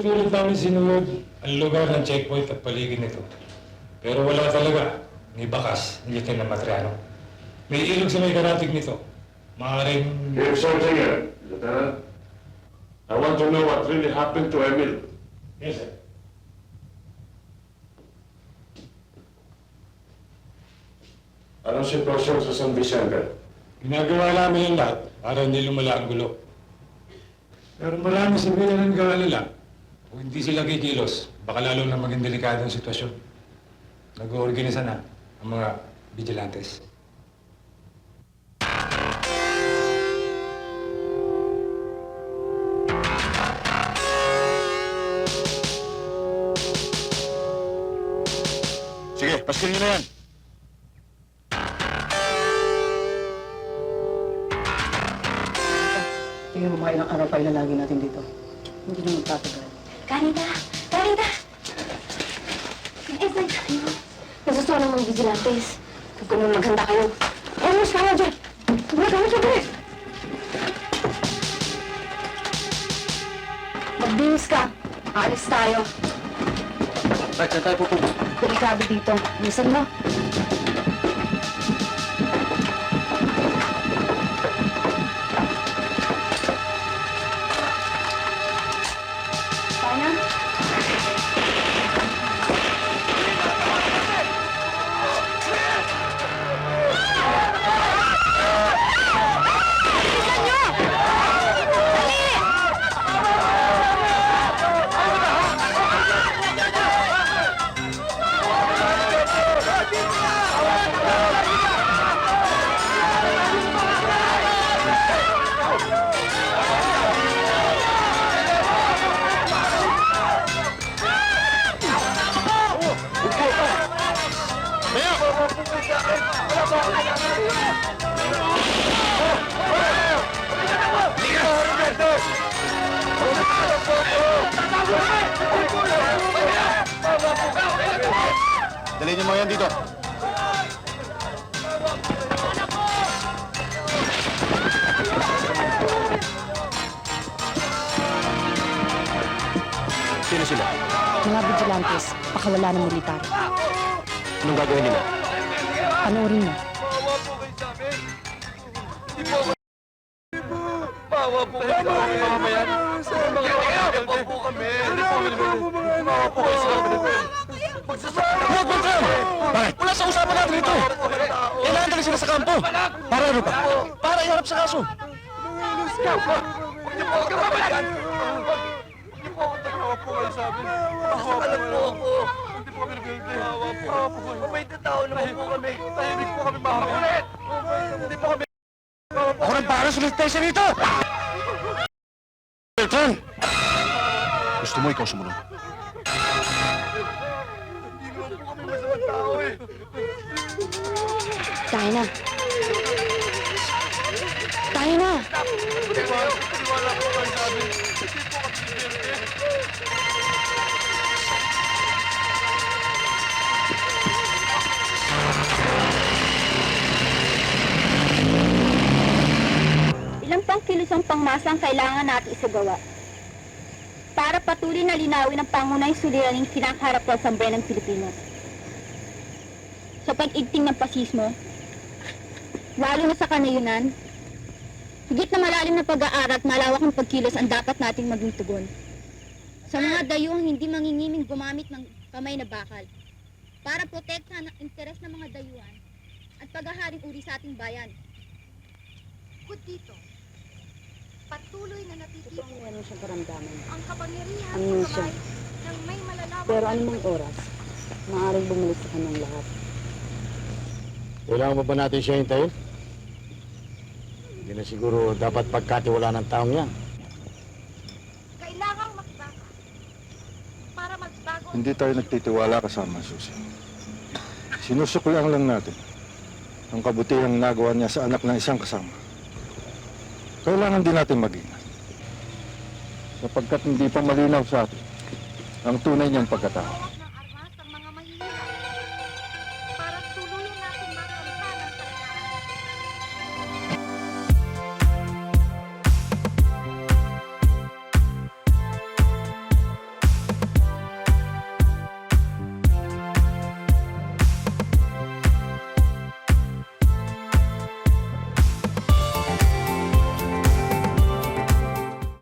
Ulit-ulit namin sinunod ang lugar ng checkpoint at paligid nito. Pero wala talaga. May bakas, ni Lieutenant Matriano. May ilog sa may karatig nito. Maaaring... Here's something here, Lieutenant. I want to know what really happened to Emil. Yes, sir. Anong sitwasyon sa San Vicente? Ginagawa namin yung lahat para hindi lumala ang gulo. Pero marami sa bilang ng kaalala. Kung hindi sila kikilos, baka lalo na maging delikado ang sitwasyon. Nag-oorganisa na ang mga vigilantes. Sige, paskilin niyo na yan. Tingnan mo mga ilang araw pa ilalagi natin dito. Hindi na magtatagal. Kanita! Kanita! Eh, saan tayo? Nagustuhan ng mga vigilantes. Huwag ka naman maghanda kayo. Eh, mas kaya dyan! Huwag kayo dyan! Magbihis ka. Aalis tayo. Right, saan tayo pupunta? Delikado dito. Bilisan mo. Dalhin niyo mo yan dito. Sino sila? Mga vigilantes, pakawala ng militar. Anong gagawin nila? Panoorin mo. Bawa po kayo sa mga mamamayan. Mga mamamayan po kami. Hindi po kami Bawa po kayo sa amin. Magsasama Huwag mo ka! Bakit? Wala sa usapan natin ito! Kailangan dali sila sa kampo! Para ano ba? Para iharap sa kaso! Huwag niyo po ako mamamayan. Huwag niyo po ako tagawa po kayo sa amin. Masasalan po ako. Hindi po kami nagbildi. Bawa po. Kayo. Mabait na tao naman po kami. Tahimik po kami mamamayan. Hindi po kami. Ako nang para sa station nito! Beltran! Gusto mo ikaw sumunod? Kami masamang tao eh. Tayo na. Tayo na. Ilang pang kilos ang pangmasa ang kailangan natin isagawa para patuloy na linawin ang pangunahing suliraning kinakaharap ng sambayan ng Pilipinas. Sa pag-igting ng pasismo, lalo na sa kanayunan, higit na malalim na pag-aaral at malawak ng pagkilos ang dapat nating maging tugon. Sa mga dayuhang hindi mangingiming gumamit ng kamay na bakal para protektahan ang interes ng mga dayuhan at paghaharing uri sa ating bayan. Bukod dito, patuloy na natitipon Ano karamdaman? ang kapangyarihan Ano ng siya? kamay ng may malalaman Pero anumang oras, maaaring bumalik sa kanyang lahat. Kailangan mo ba natin siya hintayin? Hindi na siguro dapat pagkatiwala ng taong yan. kailangang magbago para magbago Hindi tayo nagtitiwala kasama, Susi. Sinusuklian lang natin ang kabutihang nagawa niya sa anak ng isang kasama. Kailangan din natin mag-ingat. Sapagkat hindi pa malinaw sa atin ang tunay niyang pagkatao.